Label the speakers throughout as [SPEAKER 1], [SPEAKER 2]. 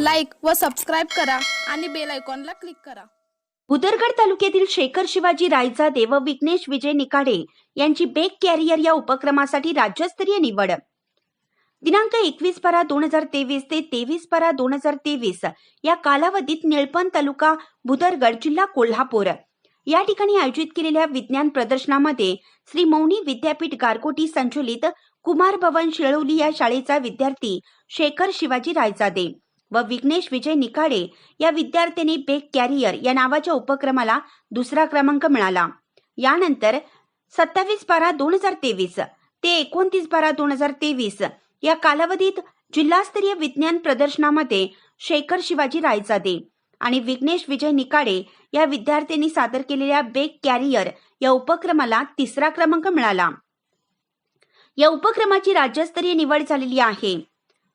[SPEAKER 1] व सबस्क्राईब करा आणि बेल आयकॉनला क्लिक करा.
[SPEAKER 2] भुदरगड तालुक्यातील शेखर शिवाजी रायजादे व विघ्नेश विजय निकाडे यांची बेक कॅरियर या उपक्रमासाठी राज्यस्तरीय निवड. दिनांक एकवीस बारा दोन हजार तेवीस ते तेवीस बारा दोन हजार तेवीस या कालावधीत निळपण तालुका भुदरगड जिल्हा कोल्हापूर. या ठिकाणी आयोजित केलेल्या विज्ञान प्रदर्शनामध्ये श्री मौनी विद्यापीठ गारकोटी संचलित कुमार भवन शिळवली या शाळेचा विद्यार्थी शेखर शिवाजी रायजादे व विघ्नेश विजय निकाडे या विद्यार्थ्यांनी बेक कॅरियर या नावाच्या उपक्रमाला दुसरा क्रमांक मिळाला. यानंतर सत्तावीस बारा दोन हजार तेवीस ते एकोणतीस बारा दोन हजार तेवीस या कालावधीत जिल्हास्तरीय विज्ञान प्रदर्शनामध्ये शेखर शिवाजी रायजादे आणि विघ्नेश विजय निकाडे या विद्यार्थ्यांनी सादर केलेल्या बेक कॅरियर या उपक्रमाला तिसरा क्रमांक मिळाला. या उपक्रमाची राज्यस्तरीय निवड झालेली आहे.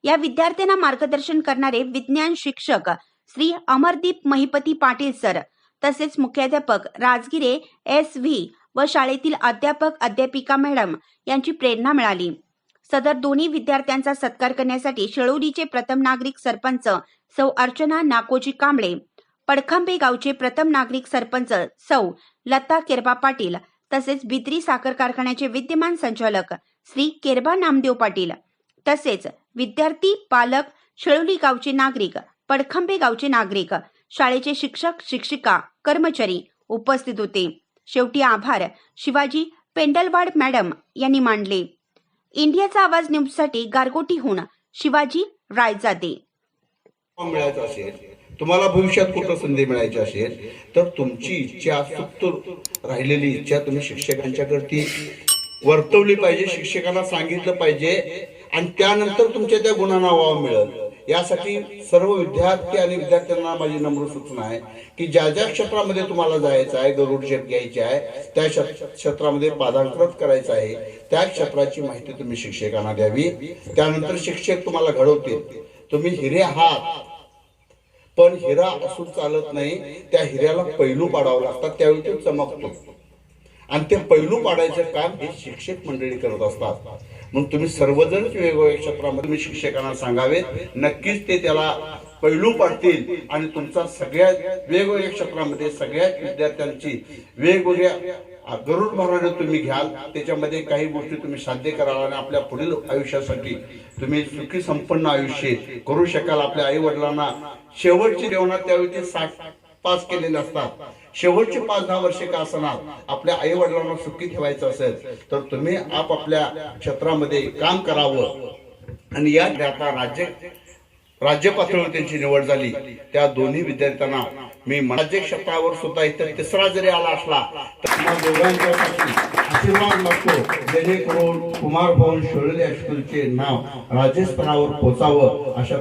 [SPEAKER 2] या विद्यार्थ्यांना मार्गदर्शन करणारे विज्ञान शिक्षक श्री अमरदीप महिपती पाटील सर तसेच मुख्याध्यापक राजगिरे एस व्ही व शाळेतील अध्यापक अध्यापिका मॅडम यांची प्रेरणा मिळाली. सदर दोन्ही विद्यार्थ्यांचा सत्कार करण्यासाठी शेळोलीचे प्रथम नागरिक सरपंच सौ अर्चना नाकोजी कांबळे पडखांबे गावचे प्रथम नागरिक सरपंच सौ लता केरबा पाटील तसेच बिद्री साखर कारखान्याचे विद्यमान संचालक श्री केरबा नामदेव पाटील तसेच विद्यार्थी पालक शेळवली गावचे नागरिक पडखंबे गावचे नागरिक शाळेचे शिक्षक शिक्षिका कर्मचारी उपस्थित होते. शेवटी आभार. शिवाजी पेंडलवाड मॅडम यांनी मांडले. इंडियाचा आवाज न्यूजसाठी गारगोटीहून शिवाजी रायजादे.
[SPEAKER 3] मिळायचं असेल तुम्हाला भविष्यात कुठं संधी मिळायची असेल तर तुमची इच्छा सुप्त राहिलेली इच्छा तुम्ही शिक्षकांच्याकडे वर्तवली पाहिजे शिक्षकांना सांगितलं पाहिजे आणि त्यानंतर तुमच्या त्या गुणांना वाव मिळेल. यासाठी सर्व विद्यार्थी आणि विद्यार्थ्यांना माझी नम्र सूचना आहे की ज्या ज्या क्षेत्रामध्ये तुम्हाला जायचं आहे गरुड शेत घ्यायची आहे त्या क्षेत्रामध्ये पादांकृत करायचं आहे त्या क्षेत्राची माहिती तुम्ही शिक्षकांना द्यावी. त्यानंतर शिक्षक तुम्हाला घडवतील. तुम्ही हिरे आहात. पण हिरा असून चालत नाही त्या हिऱ्याला पैलू पाडावं लागतात त्यावेळी तो चमकतो. आणि ते पैलू पाडायचं काम हे शिक्षक मंडळी करत असतात. मग तुम्ही सर्वजणच वेगवेगळ्या क्षेत्रामध्ये तुम्ही शिक्षकांना सांगावे. नक्कीच ते त्याला पैलू पाडतील आणि तुमचा सगळ्या वेगवेगळ्या क्षेत्रामध्ये सगळ्या विद्यार्थ्यांची वेगवेगळ्या गरुड भराने तुम्ही घ्याल. त्याच्यामध्ये काही गोष्टी तुम्ही साध्य कराल आणि आपल्या पुढील आयुष्यासाठी तुम्ही सुखी संपन्न आयुष्य करू शकाल. आपल्या आई वडिलांना शेवटची जेवणात त्यावेळी ते साठ पास केलेले असतात. शेवटचे पाच दहा वर्षे का असणार? आपल्या आई वडिलांना सुखी ठेवायचं असेल तर तुम्ही आपापल्या क्षेत्रामध्ये काम करावं. आणि या आता राज्य राज्य पातळीवर त्यांची निवड झाली त्या दोन्ही विद्यार्थ्यांना मी राज्य क्षेत्रावर सुद्धा इतर तिसरा जरी आला असला तर दोघांच्यासाठी आशीर्वाद लागतो जेणेकरून कुमार भवन शोळले हायस्कूलचे नाव राज्यस्तरावर पोचावं अशा